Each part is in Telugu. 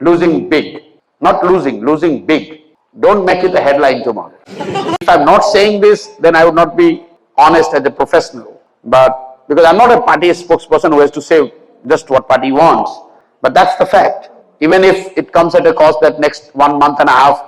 losing big. Not losing, losing big. Don't make it a headline tomorrow. if I'm not saying this, then I would not be honest as a professional. But because I'm not a party spokesperson who has to say just what party wants. But that's the fact. Even if it comes at a cost that next one month and a half,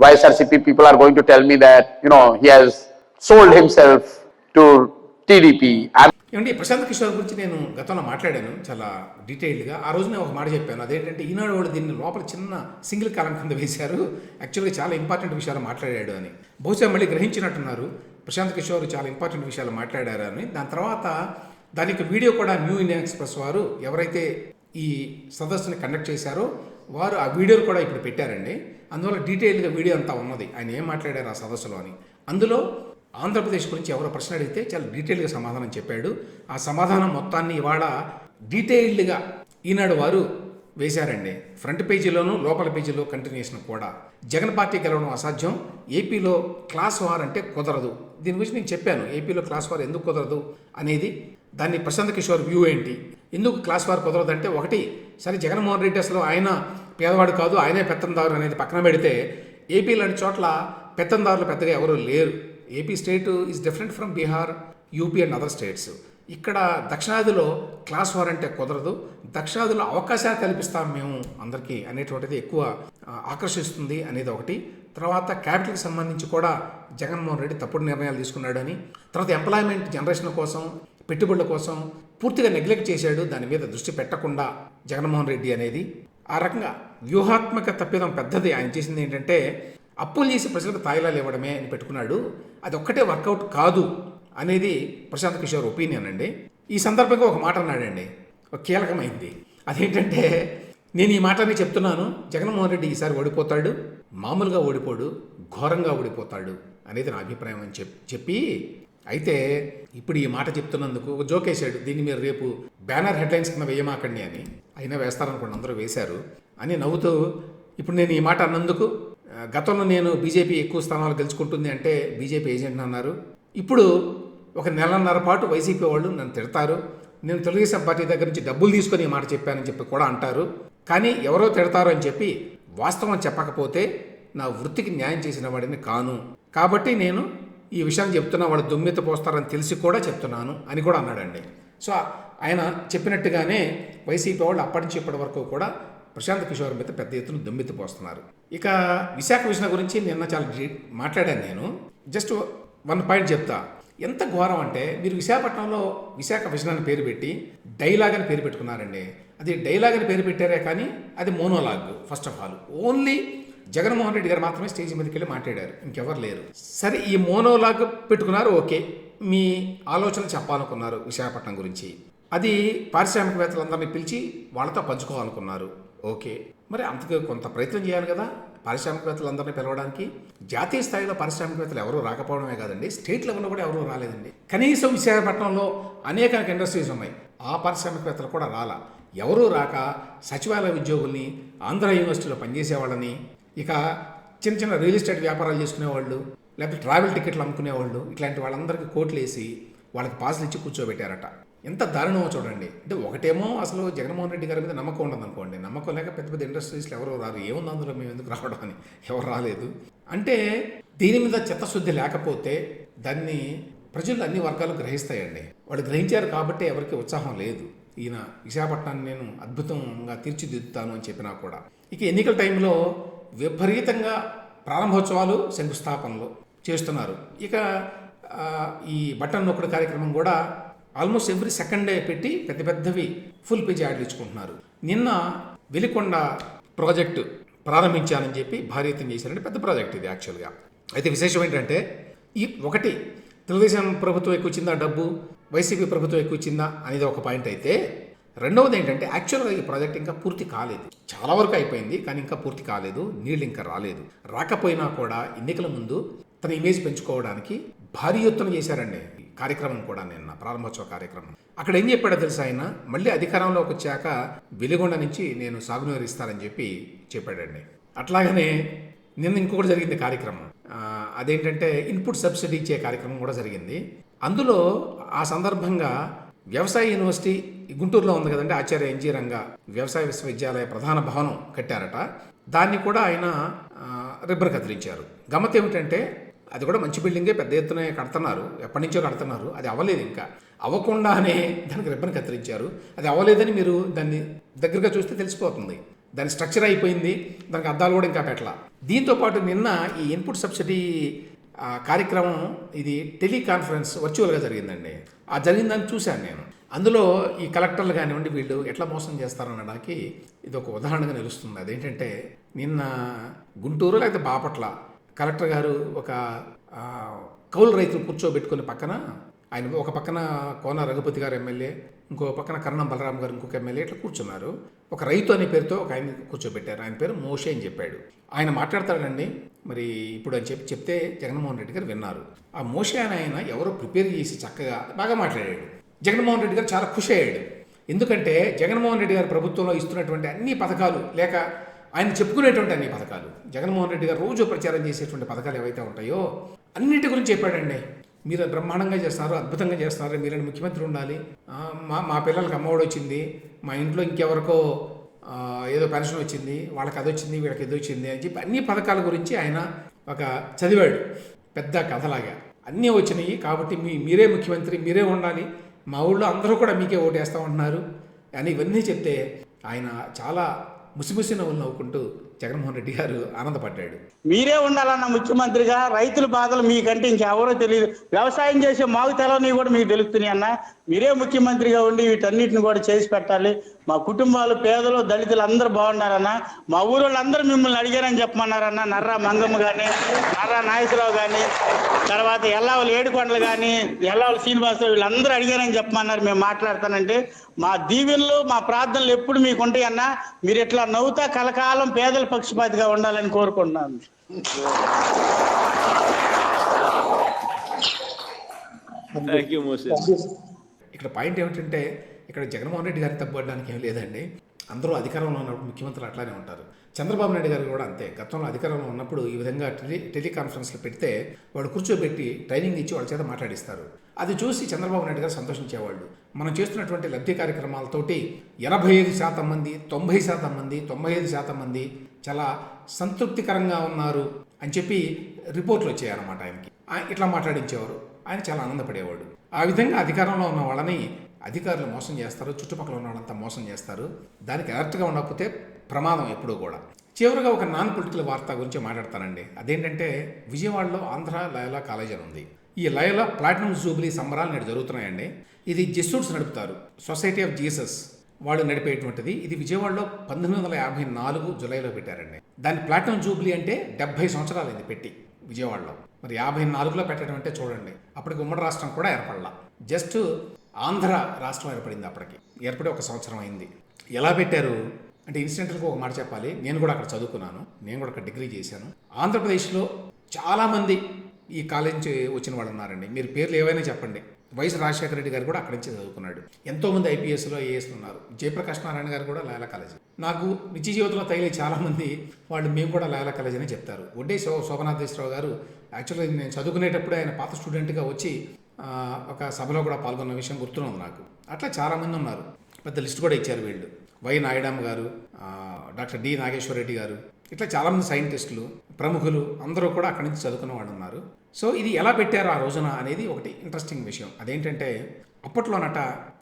YSRCP people are going to tell me that, you know, he has sold himself to TDP. I'm ఏమంటే ప్రశాంత్ కిషోర్ గురించి నేను గతంలో మాట్లాడాను చాలా డీటెయిల్డ్గా. ఆ రోజు నేను ఒక మాట చెప్పాను. అదేంటంటే ఈనాడు వాళ్ళు దీన్ని లోపల చిన్న సింగిల్ కాలం కింద వేశారు. యాక్చువల్గా చాలా ఇంపార్టెంట్ విషయాలు మాట్లాడాడు అని. బహుశా మళ్ళీ గ్రహించినట్టున్నారు. ప్రశాంత్ కిషోర్ చాలా ఇంపార్టెంట్ విషయాలు మాట్లాడారు అని. దాని తర్వాత దానికి వీడియో కూడా న్యూ ఇండియన్ ఎక్స్ప్రెస్ వారు ఎవరైతే ఈ సదస్సుని కండక్ట్ చేశారో వారు ఆ వీడియోలు కూడా ఇప్పుడు పెట్టారండి. అందువల్ల డీటెయిల్గా వీడియో అంతా ఉన్నది. ఆయన ఏం మాట్లాడారు ఆ సదస్సులో అని. అందులో ఆంధ్రప్రదేశ్ గురించి ఎవరో ప్రశ్న అడిగితే చాలా డీటెయిల్గా సమాధానం చెప్పాడు. ఆ సమాధానం మొత్తాన్ని ఇవాళ డీటెయిల్డ్గా ఈనాడు వారు వేశారండి. ఫ్రంట్ పేజీలోనూ లోపల పేజీలో కంటిన్యూషన్ కూడా. జగన్ పార్టీ గెలవడం అసాధ్యం. ఏపీలో క్లాస్ వార్ అంటే కుదరదు. దీని గురించి నేను చెప్పాను. ఏపీలో క్లాస్ వార్ ఎందుకు కుదరదు అనేది. దాన్ని ప్రశాంత్ కిషోర్ వ్యూ ఏంటి? ఎందుకు క్లాస్ వార్ కుదరదు అంటే ఒకటి సరే జగన్మోహన్ రెడ్డి అసలు ఆయన పేదవాడు కాదు ఆయనే పెత్తందారు అనేది పక్కన పెడితే ఏపీ లాంటి చోట్ల పెత్తందారులు పెద్దగా ఎవరు లేరు. A P state is different from Bihar U P and other states. ఇక్కడ దక్షిణాదిలో క్లాస్ వార్ అంటే కుదరదు. దక్షిణాదిలో అవకాశాలు కల్పిస్తాం మేము అందరికీ అనేటువంటిది ఎక్కువ ఆకర్షిస్తుంది అనేది ఒకటి. తర్వాత క్యాపిటల్కి సంబంధించి కూడా జగన్మోహన్ రెడ్డి తప్పుడు నిర్ణయాలు తీసుకున్నాడని తర్వాత ఎంప్లాయ్మెంట్ జనరేషన్ కోసం పెట్టుబడుల కోసం పూర్తిగా నెగ్లెక్ట్ చేశాడు. దాని మీద దృష్టి పెట్టకుండా జగన్మోహన్ రెడ్డి అనేది. ఆ రకంగా వ్యూహాత్మక తప్పిదం పెద్దది. ఆయన చేసింది ఏంటంటే అప్పులు చేసి ప్రజలకు తాయిలాలు ఇవ్వడమే అని పెట్టుకున్నాడు. అది ఒక్కటే వర్కౌట్ కాదు అనేది ప్రశాంత్ కిషోర్ ఒపీనియన్ అండి. ఈ సందర్భంగా ఒక మాట అన్నాడండి. ఒక కీలకమైంది. అదేంటంటే నేను ఈ మాటని చెప్తున్నాను. జగన్మోహన్ రెడ్డి ఈసారి ఓడిపోతాడు. మామూలుగా ఓడిపోడు ఘోరంగా ఓడిపోతాడు అనేది నా అభిప్రాయం అని చెప్ చెప్పి అయితే ఇప్పుడు ఈ మాట చెప్తున్నందుకు ఒక జోక్ వేసాడు. దీన్ని మీరు రేపు బ్యానర్ హెడ్లైన్స్ కింద వేయమాకండి అని. అయినా వేస్తారనుకోండి అందరూ వేశారు అని నవ్వుతూ ఇప్పుడు నేను ఈ మాట అన్నందుకు గతంలో నేను బీజేపీ ఎక్కువ స్థానాలు గెలుచుకుంటుంది అంటే బీజేపీ ఏజెంట్ అన్నారు. ఇప్పుడు ఒక నెలన్నర పాటు వైసీపీ వాళ్ళు నన్ను తిడతారు. నేను తెలుగుదేశం పార్టీ దగ్గర నుంచి డబ్బులు తీసుకొని ఈ మాట చెప్పానని చెప్పి కూడా అంటారు. కానీ ఎవరో తిడతారు అని చెప్పి వాస్తవం చెప్పకపోతే నా వృత్తికి న్యాయం చేసిన వాడిని కాను. కాబట్టి నేను ఈ విషయం చెప్తున్నా వాళ్ళు దుమ్మెత్త పోస్తారని తెలిసి కూడా చెప్తున్నాను అని కూడా అన్నాడండి. సో ఆయన చెప్పినట్టుగానే వైసీపీ వాళ్ళు అప్పటి నుంచి ఇప్పటి వరకు కూడా ప్రశాంత్ కిషోర్ మీద పెద్ద ఎత్తున దుమ్మెత్తిపోస్తున్నారు. ఇక విశాఖ విషయం గురించి నిన్న చాలా మాట్లాడాను నేను. జస్ట్ వన్ పాయింట్ చెప్తా. ఎంత ఘోరం అంటే మీరు విశాఖపట్నంలో విశాఖ విజన్ అని పేరు పెట్టి డైలాగ్ అని పేరు పెట్టుకున్నారండి. అది డైలాగ్ అని పేరు పెట్టారే కానీ అది monologue first of all. Only Jaganmohan Reddy garu మాత్రమే స్టేజ్ మీదకి వెళ్ళి మాట్లాడారు. ఇంకెవరు లేరు. సరే ఈ మోనోలాగ్ పెట్టుకున్నారు ఓకే. మీ ఆలోచన చెప్పాలనుకున్నారు విశాఖపట్నం గురించి. అది పారిశ్రామికవేత్తలందరినీ పిలిచి వాళ్ళతో పంచుకోవాలనుకున్నారు. ఓకే. మరి అంతకు కొంత ప్రయత్నం చేయాలి కదా పారిశ్రామికవేత్తలందరినీ పిలవడానికి. జాతీయ స్థాయిలో పారిశ్రామికవేత్తలు ఎవరూ రాకపోవడమే కాదండి స్టేట్ లెవెల్లో కూడా ఎవరూ రాలేదండి. కనీసం విశాఖపట్నంలో అనేక ఇండస్ట్రీస్ ఉన్నాయి ఆ పారిశ్రామికవేత్తలు కూడా రాలా. ఎవరూ రాక సచివాలయ ఉద్యోగుల్ని ఆంధ్ర యూనివర్సిటీలో పనిచేసే వాళ్ళని ఇక చిన్న చిన్న రియల్ ఎస్టేట్ వ్యాపారాలు చేసుకునేవాళ్ళు లేకపోతే ట్రావెల్ టికెట్లు అమ్ముకునేవాళ్ళు ఇట్లాంటి వాళ్ళందరికీ కోట్లు వేసి వాళ్ళకి పాసులు ఇచ్చి కూర్చోబెట్టారట. ఎంత దారుణమో చూడండి. అంటే ఒకటేమో అసలు జగన్మోహన్ రెడ్డి గారి మీద నమ్మకం ఉండదు అనుకోండి. నమ్మకం లేక పెద్ద పెద్ద ఇండస్ట్రీస్లో ఎవరు రారు. ఏముంది అందులో మేము ఎందుకు రావడం అని? ఎవరు రాలేదు. అంటే దీని మీద చిత్తశుద్ధి లేకపోతే దాన్ని ప్రజలు అన్ని వర్గాలు గ్రహిస్తాయండి. వాళ్ళు గ్రహించారు కాబట్టి ఎవరికి ఉత్సాహం లేదు. ఈయన విశాఖపట్నాన్ని నేను అద్భుతంగా తీర్చిదిద్దుతాను అని చెప్పినా కూడా. ఇక ఎన్నికల టైంలో విపరీతంగా ప్రారంభోత్సవాలు శంకుస్థాపనలు చేస్తున్నారు. ఇక ఈ బటన్ నొక్కడు కార్యక్రమం కూడా ఆల్మోస్ట్ ఎవ్రీ సెకండ్ డే పెట్టి పెద్ద పెద్దవి ఫుల్ పేజీ యాడ్లు ఇచ్చుకుంటున్నారు. నిన్న వెలికొండ ప్రాజెక్టు ప్రారంభించానని చెప్పి భారీ ఎత్తున చేశారంటే పెద్ద ప్రాజెక్ట్ ఇది యాక్చువల్గా. అయితే విశేషం ఏంటంటే ఈ ఒకటి తెలుగుదేశం ప్రభుత్వం ఎక్కువ ఇచ్చిందా డబ్బు? వైసీపీ ప్రభుత్వం ఎక్కువ ఇచ్చిందా అనేది ఒక పాయింట్ అయితే రెండవది ఏంటంటే యాక్చువల్గా ఈ ప్రాజెక్ట్ ఇంకా పూర్తి కాలేదు. చాలా వరకు అయిపోయింది కానీ ఇంకా పూర్తి కాలేదు. నీళ్ళు ఇంకా రాలేదు. రాకపోయినా కూడా ఎన్నికల ముందు తన ఇమేజ్ పెంచుకోవడానికి భారీ ఎత్తున చేశారండి. కార్యక్రమం కూడా నిన్న ప్రారంభోత్సవ కార్యక్రమం. అక్కడ ఏం చెప్పాడో తెలుసా ఆయన? మళ్ళీ అధికారంలోకి వచ్చాక వెలిగొండ నుంచి నేను సాగునీరు ఇస్తానని చెప్పి చెప్పాడండి. అట్లాగనే నిన్న ఇంకొకటి జరిగింది కార్యక్రమం. అదేంటంటే ఇన్పుట్ సబ్సిడీ ఇచ్చే కార్యక్రమం కూడా జరిగింది. అందులో ఆ సందర్భంగా వ్యవసాయ యూనివర్సిటీ గుంటూరులో ఉంది కదండి ఆచార్య ఎన్జీ రంగ వ్యవసాయ విశ్వవిద్యాలయ ప్రధాన భవనం కట్టారట. దాన్ని కూడా ఆయన రిబ్బర్ కదిలించారు గమ్మత్ ఏమిటంటే అది కూడా మంచి బిల్డింగే పెద్ద ఎత్తున కడుతున్నారు. ఎప్పటి నుంచో కడుతున్నారు. అది అవ్వలేదు ఇంకా. అవ్వకుండానే దానికి రిబ్బన్ కత్తిరించారు. అది అవ్వలేదని మీరు దాన్ని దగ్గరగా చూస్తే తెలిసిపోతుంది. దాని స్ట్రక్చర్ అయిపోయింది. దానికి అద్దాలు కూడా ఇంకా పెట్టాల. దీంతో పాటు నిన్న ఈ ఇన్పుట్ సబ్సిడీ కార్యక్రమం ఇది టెలికాన్ఫరెన్స్ వర్చువల్గా జరిగిందండి. ఆ జరిగిందని చూశాను నేను. అందులో ఈ కలెక్టర్లు కానివ్వండి వీళ్ళు ఎట్లా మోసం చేస్తారనడానికి ఇది ఒక ఉదాహరణగా నిలుస్తుంది. అదేంటంటే నిన్న గుంటూరు లేకపోతే బాపట్ల కలెక్టర్ గారు ఒక కౌలు రైతులు కూర్చోబెట్టుకుని పక్కన ఆయన ఒక పక్కన కోన రఘుపతి గారు ఎమ్మెల్యే ఇంకో పక్కన కరణం బలరాం గారు ఇంకొక ఎమ్మెల్యే ఇట్లా కూర్చున్నారు. ఒక రైతు అనే పేరుతో ఒక ఆయన కూర్చోబెట్టారు. ఆయన పేరు మోషే అని చెప్పాడు. ఆయన మాట్లాడతాడండి. మరి ఇప్పుడు అని చెప్పి చెప్తే జగన్మోహన్ రెడ్డి గారు విన్నారు. ఆ మోషే అని ఆయన ఎవరో ప్రిపేర్ చేసి చక్కగా బాగా మాట్లాడాడు. జగన్మోహన్ రెడ్డి గారు చాలా ఖుషి అయ్యాడు. ఎందుకంటే జగన్మోహన్ రెడ్డి గారు ప్రభుత్వంలో ఇస్తున్నటువంటి అన్ని పథకాలు లేక ఆయన చెప్పుకునేటువంటి అన్ని పథకాలు. జగన్మోహన్ రెడ్డి గారు రోజు ప్రచారం చేసేటువంటి పథకాలు ఏవైతే ఉంటాయో అన్నిటి గురించి చెప్పాడండి. మీరు బ్రహ్మాండంగా చేస్తున్నారు అద్భుతంగా చేస్తున్నారు మీరని ముఖ్యమంత్రి ఉండాలి. మా మా పిల్లలకి అమ్మఒడి వచ్చింది మా ఇంట్లో ఇంకెవరికో ఏదో పెన్షన్ వచ్చింది వాళ్ళకి అది వచ్చింది వీళ్ళకి ఇది వచ్చింది అని చెప్పి అన్ని పథకాల గురించి ఆయన ఒక చదివాడు. పెద్ద కథలాగా. అన్నీ వచ్చినాయి కాబట్టి మీ మీరే ముఖ్యమంత్రి మీరే ఉండాలి. మా ఊళ్ళో అందరూ కూడా మీకే ఓటేస్తా ఉంటున్నారు. అని ఇవన్నీ చెప్తే ఆయన చాలా ముసిముసి నవ్వులు నవ్వుకుంటూ జగన్మోహన్ రెడ్డి గారు ఆనందపడ్డాడు. మీరే ఉండాలన్న ముఖ్యమంత్రిగా రైతుల బాధలు మీకంటే ఇంకెవరో తెలియదు వ్యవసాయం చేసే మాకు తెలవని కూడా మీకు తెలుస్తున్నాయి అన్న. మీరే ముఖ్యమంత్రిగా ఉండి వీటన్నిటిని కూడా చేసి పెట్టాలి. మా కుటుంబాలు పేదలు దళితులు అందరూ బాగున్నారన్న మా ఊరోళ్ళు అందరూ మిమ్మల్ని అడిగారని చెప్పమన్నారన్న. నర్రా మంగమ్మ కానీ నర్రా నాగేశ్వరరావు కానీ తర్వాత ఎల్లావలు ఏడుకొండలు కానీ ఎల్లావలు శ్రీనివాసరావు వీళ్ళందరూ అడిగారని చెప్పమన్నారు. మేము మాట్లాడతానంటే మా దీవెనలు మా ప్రార్థనలు ఎప్పుడు మీకు ఉంటాయి అన్న మీరు ఇట్లా నవ్వుతా కలకాలం పేదల పక్షపాతిగా ఉండాలని కోరుకుంటున్నాను. ఇక్కడ పాయింట్ ఏమిటంటే ఇక్కడ జగన్మోహన్ రెడ్డి గారిని తప్పడానికి ఏం లేదండి. అందరూ అధికారంలో ఉన్నప్పుడు ముఖ్యమంత్రులు అట్లానే ఉంటారు. చంద్రబాబు నాయుడు గారు కూడా అంతే. గతంలో అధికారంలో ఉన్నప్పుడు ఈ విధంగా టెలి టెలికాన్ఫరెన్స్లు పెడితే వాళ్ళు కూర్చోబెట్టి ట్రైనింగ్ ఇచ్చి వాళ్ళ చేత మాట్లాడిస్తారు. అది చూసి చంద్రబాబు నాయుడు గారు సంతోషించేవాళ్ళు. మనం చేస్తున్నటువంటి లబ్ధి కార్యక్రమాలతోటి ఎనభై ఐదు శాతం మంది తొంభై శాతం మంది తొంభై ఐదు శాతం మంది చాలా సంతృప్తికరంగా ఉన్నారు అని చెప్పి రిపోర్ట్లు వచ్చాయన్నమాట ఆయనకి. ఆయన ఇట్లా మాట్లాడించేవారు. ఆయన చాలా ఆనందపడేవాడు. ఆ విధంగా అధికారంలో ఉన్న వాళ్ళని అధికారులు మోసం చేస్తారు చుట్టుపక్కల ఉన్న వాళ్ళంతా మోసం చేస్తారు. దానికి అలర్ట్గా ఉండకపోతే ప్రమాదం ఎప్పుడూ కూడా. చివరిగా ఒక నాన్ పొలిటికల్ వార్త గురించి మాట్లాడతానండి. అదేంటంటే విజయవాడలో ఆంధ్ర లయలా కాలేజ్ అని ఉంది. ఈ లయలా ప్లాటినం జూబ్లీ సంబరాలు నేడు జరుగుతున్నాయండి. ఇది జెస్సూట్స్ నడుపుతారు. సొసైటీ ఆఫ్ జీసస్ వాళ్ళు నడిపేటువంటిది. ఇది విజయవాడలో పంతొమ్మిది వందల యాభై నాలుగు జులైలో పెట్టారండి. దాని ప్లాటినం జూబ్లీ అంటే డెబ్బై సంవత్సరాలు ఇది పెట్టి విజయవాడలో. మరి యాభై నాలుగులో పెట్టడం అంటే చూడండి అప్పటికి ఉమ్మడి రాష్ట్రం కూడా ఏర్పడలా. జస్ట్ ఆంధ్ర రాష్ట్రం ఏర్పడింది అప్పటికి. ఏర్పడి ఒక సంవత్సరం అయింది. ఎలా పెట్టారు? అంటే ఇన్సిడెంటల్గా ఒక మాట చెప్పాలి. నేను కూడా అక్కడ చదువుకున్నాను. నేను కూడా అక్కడ డిగ్రీ చేశాను. ఆంధ్రప్రదేశ్లో చాలామంది ఈ కాలేజ్ నుంచి వచ్చిన వాళ్ళు ఉన్నారండి. మీరు పేర్లు ఏవైనా చెప్పండి. వైఎస్ రాజశేఖర రెడ్డి గారు కూడా అక్కడి నుంచి చదువుకున్నాడు. ఎంతోమంది ఐపీఎస్లో ఏఎస్లు ఉన్నారు. జయప్రకాష్ నారాయణ గారు కూడా లయలా కాలేజ్. నాకు నిత్య జీవితంలో తగిలే చాలామంది వాళ్ళు మేము కూడా లయల కాలేజ్ అని చెప్తారు. ఒడ్డే శో శోభనాథేశ్వరరావు గారు యాక్చువల్గా నేను చదువుకునేటప్పుడు ఆయన పాత స్టూడెంట్గా వచ్చి ఒక సభలో కూడా పాల్గొన్న విషయం గుర్తున్నది నాకు. అట్లా చాలామంది ఉన్నారు. పెద్ద లిస్ట్ కూడా ఇచ్చారు వీళ్ళు. వై నాయుడమ్మ గారు డాక్టర్ డి నాగేశ్వర రెడ్డి గారు. ఇట్లా చాలామంది సైంటిస్టులు ప్రముఖులు అందరూ కూడా అక్కడి నుంచి చదువుకున్న వాళ్ళు ఉన్నారు. సో ఇది ఎలా పెట్టారు ఆ రోజున అనేది ఒకటి ఇంట్రెస్టింగ్ విషయం. అదేంటంటే అప్పట్లోనట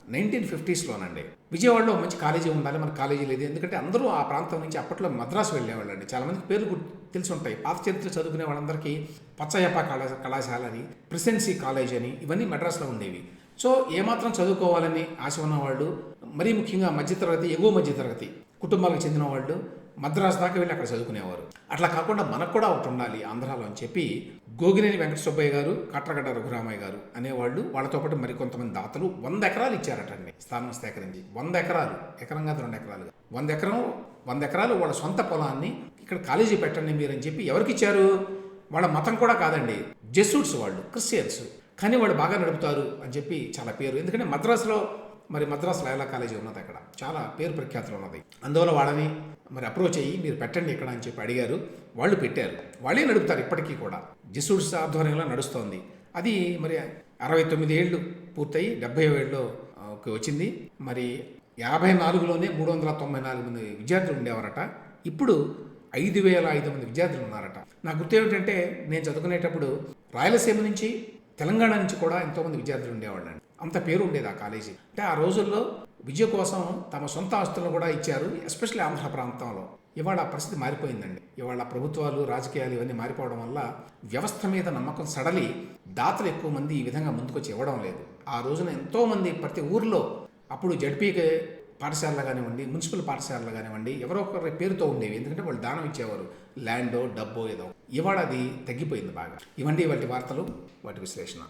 నైన్టీన్ ఫిఫ్టీస్లోనండి. విజయవాడలో మంచి కాలేజీ ఉండాలి మన కాలేజీ లేదు. ఎందుకంటే అందరూ ఆ ప్రాంతం నుంచి అప్పట్లో మద్రాసు వెళ్ళేవాళ్ళండి. చాలామందికి పేర్లు తెలిసి ఉంటాయి పాత చరిత్ర చదువుకునే వాళ్ళందరికీ పచ్చయ్యప్ప కళా కళాశాల అని ప్రెసిడెన్సీ కాలేజ్ అని ఇవన్నీ మద్రాసులో ఉండేవి. సో ఏమాత్రం చదువుకోవాలని ఆశ ఉన్నవాళ్ళు మరీ ముఖ్యంగా మధ్యతరగతి ఎగువ మధ్యతరగతి కుటుంబాలకు చెందిన వాళ్ళు మద్రాసు దాకా వెళ్ళి అక్కడ చదువుకునేవారు. అట్లా కాకుండా మనకు కూడా ఒకటి ఉండాలి ఆంధ్రాలో అని చెప్పి గోగినేని వెంకట సుబ్బయ్య గారు కట్రగడ్డ రఘురామయ్య గారు అనేవాళ్ళు వాళ్ళతో పాటు మరికొంతమంది దాతలు వంద ఎకరాలు ఇచ్చారటండి. స్థానం సేకరించి వంద ఎకరాలు ఎకరం కాదు రెండు ఎకరాలు వంద ఎకరం వంద ఎకరాలు వాళ్ళ సొంత పొలాన్ని ఇక్కడ కాలేజీ పెట్టండి మీరు అని చెప్పి ఎవరికి ఇచ్చారు? వాళ్ళ మతం కూడా కాదండి. జెసూట్స్ వాళ్ళు క్రిస్టియన్స్. కానీ వాళ్ళు బాగా నడుపుతారు అని చెప్పి చాలా పేరు. ఎందుకంటే మద్రాసులో మరి మద్రాస్ లయలా కాలేజీ ఉన్నది అక్కడ. చాలా పేరు ప్రఖ్యాతులు ఉన్నది. అందువల్ల వాళ్ళని మరి అప్రోచ్ అయ్యి మీరు పెట్టండి ఇక్కడ అని చెప్పి అడిగారు. వాళ్ళు పెట్టారు. వాళ్ళే నడుపుతారు ఇప్పటికీ కూడా? జిసూడ్స్ ఆధ్వర్యంలో నడుస్తోంది. అది మరి అరవై తొమ్మిది ఏళ్ళు పూర్తయి డెబ్బై ఏళ్ళలో వచ్చింది. మరి యాభై నాలుగులోనే మూడు వందల తొంభై నాలుగు మంది విద్యార్థులు ఉండేవారట. ఇప్పుడు ఐదు వేల ఐదు మంది విద్యార్థులు ఉన్నారట. నా గుర్తు ఏమిటంటే నేను చదువుకునేటప్పుడు రాయలసీమ నుంచి తెలంగాణ నుంచి కూడా ఎంతోమంది విద్యార్థులు ఉండేవాళ్ళండి. అంత పేరు ఉండేది ఆ కాలేజీ. అంటే ఆ రోజుల్లో విద్య కోసం తమ సొంత ఆస్తులను కూడా ఇచ్చారు ఎస్పెషల్లీ ఆంధ్ర ప్రాంతంలో. ఇవాళ ఆ పరిస్థితి మారిపోయిందండి. ఇవాళ ప్రభుత్వాలు రాజకీయాలు ఇవన్నీ మారిపోవడం వల్ల వ్యవస్థ మీద నమ్మకం సడలి దాతలు ఎక్కువ మంది ఈ విధంగా ముందుకొచ్చి ఇవ్వడం లేదు. ఆ రోజున ఎంతోమంది ప్రతి ఊర్లో అప్పుడు జడ్పీ పాఠశాలలు కానివ్వండి మున్సిపల్ పాఠశాలలు కానివ్వండి ఎవరో ఒకరి పేరుతో ఉండేవి. ఎందుకంటే వాళ్ళు దానం ఇచ్చేవారు. ల్యాండో డబ్బో ఏదో. ఇవాళ అది తగ్గిపోయింది బాగా. ఇవన్నీ వాటి వార్తలు వాటి విశ్లేషణ.